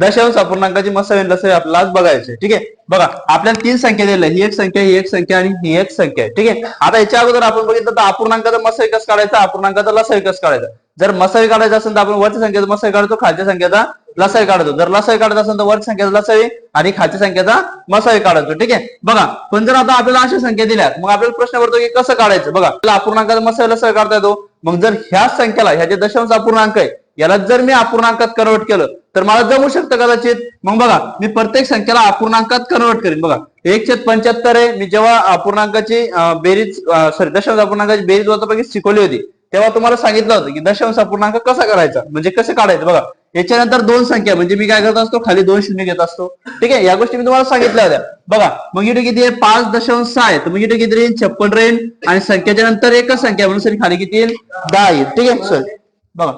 दशांश अपूर्णांकाची मसावी आणि आपल्याला बघायचे ठीक आहे? बघा आपल्याला तीन संख्या दिल्या ही एक संख्या ही एक संख्या आणि ही एक संख्या. आहे ठीक आहे? आता याच्या अगोदर आपण बघितलं तर अपूर्णांकाचा मसावी कस काढायचा अपूर्णांकाचा लसावी कस काढायचा. जर मसावी काढायचा असेल तर आपण वरच्या संख्येचा मसाई काढतो खालच्या संख्येचा लसाई काढतो. जर लसाई काढायचा असेल तर वरच्या संख्येचा लसाई आणि खालच्या संख्येचा मसाई काढतो. ठीक आहे? बघा पण जर आता आपल्याला अशा संख्या दिल्या मग आपल्याला प्रश्न पडतो की कसं काढायचं? बघा आपल्याला अपूर्णांकाचा मसावी लसावी काढता येतो? मग जर ह्या संख्येला ह्या जे दशांश अपूर्णांक आहे याला जर मी अपूर्णांकात कन्वर्ट केलं तर मला जमू शकतं कदाचित. मग बघा मी प्रत्येक संख्येला अपूर्णांकात कन्वर्ट करीन. बघा एक छेद पंच्याहत्तर आहे. मी जेव्हा अपूर्णांकाची बेरीज सॉरी दशांश अपूर्णांकाची बेरीज वजाबाकी शिकवली होती तेव्हा तुम्हाला सांगितलं होतं की दशांश अपूर्णांक कसा करायचा? म्हणजे कसं काढायचं? बघा याच्यानंतर दोन संख्या म्हणजे मी काय करत असतो? खाली दोन शून्य घेत असतो. ठीक आहे? या गोष्टी मी तुम्हाला सांगितल्या होत्या. बघा मग इथे किती आहे? पाच दशांश सहा आहे. तर मग इथे किती येईल छप्पन रेन आणि संख्येच्या नंतर एकच संख्या म्हणून खाली किती येईल? दहा येईल. ठीक आहे? सर बघा.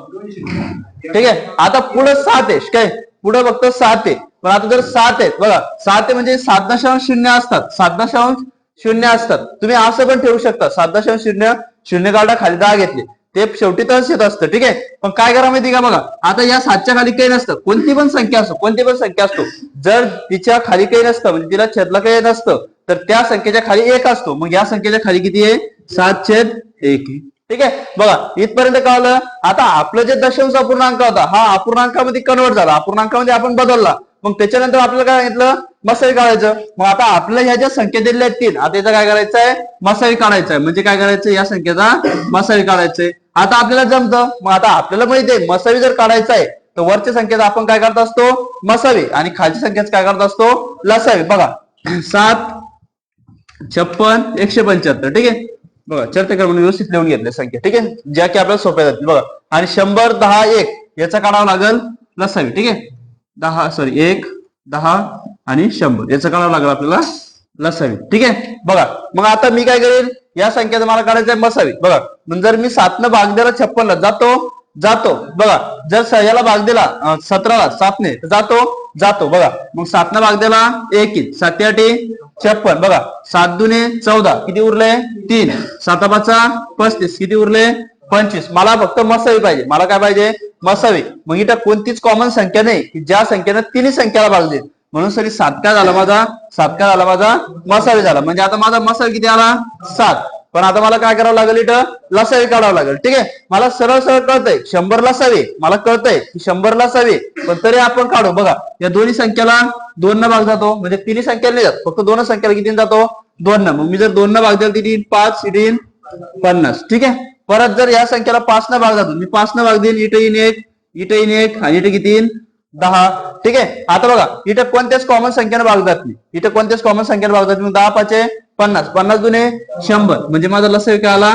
ठीक आहे? आता पुढे सात आहे काय पुढे फक्त सात आहे. पण आता जर सात आहेत बघा. सात आहे म्हणजे सात दशांश शून्य असतात. सात दशांश शून्य असतात. तुम्ही असं पण ठेवू शकता. सात दशांश शून्य शून्य काढा खाली दहा घेतले. ते शेवटी तरच येत असतं ठीक आहे? पण काय करा माहिती का बघा? आता या सातच्या खाली काही नसतं. कोणती पण संख्या असो कोणती पण संख्या असतो जर तिच्या खाली काही नसतं म्हणजे तिला छेदला काही नसतं तर त्या संख्येच्या खाली एक असतो. मग या संख्येच्या खाली किती आहे? सात छेद एक. आहे. ठीक आहे? बघा इथपर्यंत कळलं? आता आपलं जे दशांश अपूर्णांक होता हा अपूर्णांकामध्ये कन्वर्ट झाला. अपूर्णांकामध्ये आपण बदलला. मग त्याच्यानंतर आपल्याला काय सांगितलं? मसावी काढायचं. मग आता आपल्या ह्या ज्या संख्या दिलेल्या आहेत तीन आता याचा काय करायचं आहे मसावी काढायचं आहे म्हणजे काय करायचं या संख्येचा मसावी काढायचंय. आता आपल्याला जमतं? मग आता आपल्याला माहितीये आहे मसावी जर काढायचा आहे तर वरच्या संख्येचा आपण काय करत असतो? मसावी आणि खालच्या संख्येचा काय करत असतो? लसावी बघा सात छप्पन एकशे पंच्याहत्तर. ठीक आहे? बघा चर्चा करून व्यवस्थित लिहून घेतल्या संख्या ठीक आहे? ज्या की आपल्याला सोप्या जातील. बघा आणि शंभर दहा एक याचा काढावा लागेल लसावी ठीक आहे? दहा सॉरी एक दहा आणि शंभर याचं काढावं लागेल आपल्याला लसावी ठीक आहे? बघा मग आता मी काय करेल? या संख्येचं मला काढायचं आहे मसावी. बघा जर मी सातनं भाग छप्पनला जातो. जातो. बघा जर सह्याला भाग दिला सतराला सातने तर जातो जातो. बघा मग सातनं भाग दिला एक येईल सात छप्पन. बघा सात दुने चौदा किती उरले? तीन. साता पाचा पस्तीस किती उरले? पंचवीस. मला फक्त मसावी पाहिजे. मला काय पाहिजे? मसावी. मग इथं कोणतीच कॉमन संख्या नाही की ज्या संख्येनं तिन्ही संख्याला भाग देईल. म्हणून सरी सात काय झाला माझा? सात काय झाला माझा? मसावी झाला. म्हणजे आता माझा मसावी किती आला? सात. पण आता मला काय करावं लागेल इथं? लसावी काढावं लागेल. ठीक आहे? मला सरळ सरळ कळतंय. शंभर लसावी. मला कळतंय की शंभर लसावी. पण तरी आपण काढू. बघा या दोन्ही संख्याला दोन न भाग जातो. म्हणजे तिन्ही संख्येला नाही जात. फक्त दोन संख्याला किती जातो? दोन न. मग मी जर दोन न भाग दिला तिथे पाच इथे पन्नास. ठीक आहे? परत जर या संख्याला पाच न भाग जातो मी पाच न भाग देईन. इथे इन एक इथे इन एक आणि इथे किती येईन? दहा. ठीक आहे? आता बघा इथे कोणत्याच कॉमन संख्येने भाग जात नाही. इथे कोणत्याच कॉमन संख्येने भाग जात नाही. मग दहा पाचे पन्नास. पन्नास दुने शंभर. म्हणजे माझा लसय काय आला?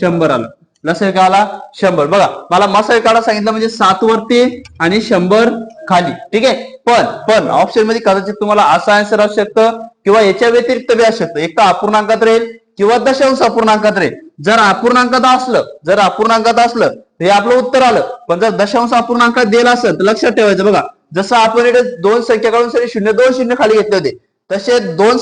शंभर आला. लसय काय आला? शंभर. बघा मला मसय काढा सांगितलं म्हणजे सात वरती आणि शंभर खाली. ठीक आहे? पण पण ऑप्शनमध्ये कदाचित तुम्हाला असा आन्सर असू शकतं किंवा याच्या व्यतिरिक्त बी असू शकतं. एक तर अपूर्णांकात राहील किंवा दशांश अपूर्णांकात राहील. जर अपूर्णांकात असलं जर अपूर्णांकात असलं तर हे आपलं उत्तर आलं. पण जर दशांश अपूर्णांकात दिला असेल तर लक्षात ठेवायचं. बघा जसं आपण इथे दोन संख्या काढून सरी शून्य दोन शून्य खाली घेतले होते. तसे दोन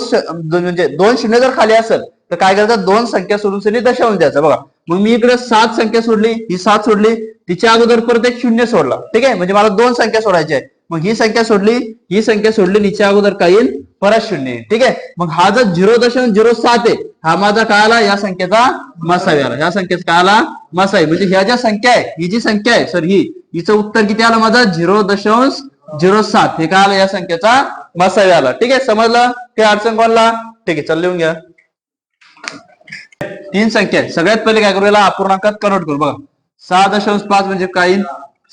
म्हणजे दोन शून्य जर खाली असेल तर काय करायचं? दोन संख्या सोडून सरी दशांश द्यायचं. बघा मग मी इकडे सात संख्या सोडली ही सात सोडली तिच्या अगोदर परत एक शून्य सोडला. ठीक आहे? म्हणजे मला दोन संख्या सोडायची आहे. मग ही संख्या सोडली ही संख्या सोडली हिच्या अगोदर काय येईल? परत शून्य येईल. ठीक आहे? मग हा जर झिरो दशांश झिरो सात आहे हा माझा काय आला? या संख्येचा मसावी आला. या संख्येचा काय आला? मसावी. म्हणजे ह्या ज्या संख्या आहे ही जी संख्या आहे सर ही हिचं उत्तर किती आलं माझा? झिरो दशांश झिरो सात. हे काय आलं या संख्येचा? मसावी आला. ठीक आहे समजलं? ते अडचण कोणला? ठीक आहे चल लिहून घ्या. तीन संख्या सगळ्यात पहिले काय करू याला अपूर्णांकात कन्वर्ट करू. बघा. सहा दशांश पाच म्हणजे काय येईल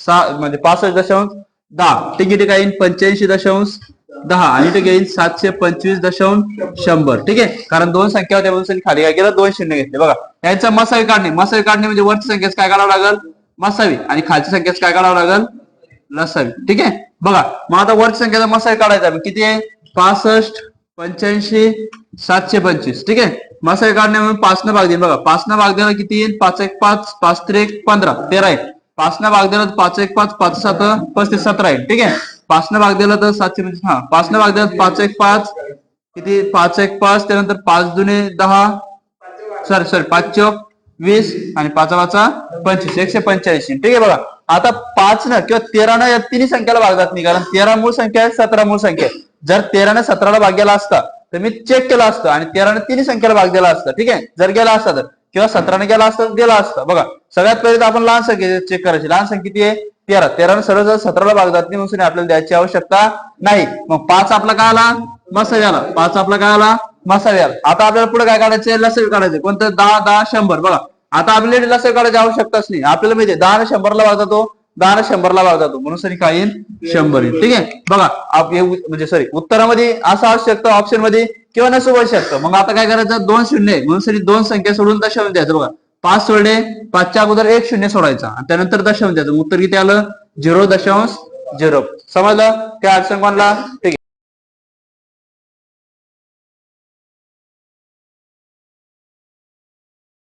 सहा म्हणजे पासष्ट दशांश दहा. ठीक आहे ठीक आहे येईल पंच्याऐंशी दशांश दहा. आणि ठीक येईल सातशे पंचवीस दशांश शंभर. ठीक आहे? कारण दोन संख्या होत्या म्हणून खाली काय केलं? दोन शून्य घेतले. बघा. यांचा मसावी काढणे. मसावी काढणे म्हणजे वरची संख्येच काय काढावं लागेल? मसावी आणि खालच्या संख्येच काय काढावं लागेल? नसावी ठीक आहे? बघा मग आता वर्ग संख्येचा मसावी काढायचा. किती आहे? पासष्ट पंच्याऐंशी सातशे पंचवीस. ठीक आहे? मसावी काढणे म्हणून पाच न भाग देईल बघा पाच न भाग द्यायला किती येईल? पाच एक पाच पाच त्रिक पंधरा. तेरा आहे. पाच न भाग दिला तर पाच एक पाच पाच सात पस्तीस सतरा आहे. ठीक आहे? पाच न भाग दिला तर सातशे पंचवीस. हा पाच न भाग दिला तर पाच एक पाच. किती? पाच एक पाच. त्यानंतर पाच दुने दहा. सॉरी सॉरी पाच चौक वीस आणि पाचा पाचा पंचवीस. एकशे पंच्याऐंशी. ठीक आहे बघा. आता पाच न किंवा तेरानं या तिन्ही संख्याला भाग जात नाही. कारण तेरा मूळ संख्या आहे सतरा मूळ संख्या आहे. जर तेराने सतराला भाग गेला असता तर मी चेक केला असतं आणि तेराने तिन्ही संख्याला भाग दिला असता ठीक आहे? जर गेला असता तर. किंवा सतराने गेला असता गेला असता. बघा सगळ्यात पहिले आपण लहान संख्या चेक करायची. लहान संख्या किती आहे? तेरा. तेराने सरळ जर सतराला भाग जात नाही म्हणून आपल्याला द्यायची आवश्यकता नाही. मग पाच आपला काय आला? मसावी आला पाच आपला काय आला? मसाज आला आता आपल्याला पुढे काय काढायचे लसवी काढायचे कोणतं? दहा दहा शंभर. बघा. आता आपल्याला लक्ष काढायची आवश्यकताच नाही. आपल्याला माहिती आहे दहा शंभरला भाग जातो दहा ने शंभरला भाग जातो म्हणून सरी काय येईल? शंभर येईल. ठीक आहे? बघा म्हणजे सॉरी उत्तरामध्ये असं असू शकतं ऑप्शनमध्ये किंवा नसू पण शकतं. मग आता काय करायचं? दोन शून्य म्हणून सरी दोन संख्या सोडून दशावून द्यायचं बघा पाच सोडले पाचच्या अगोदर एक शून्य सोडायचा. आणि त्यानंतर दशांश द्यायचं उत्तर किती आलं? झिरो दशांश झिरो. समजलं? काय अडचण कोणला? ठीक आहे.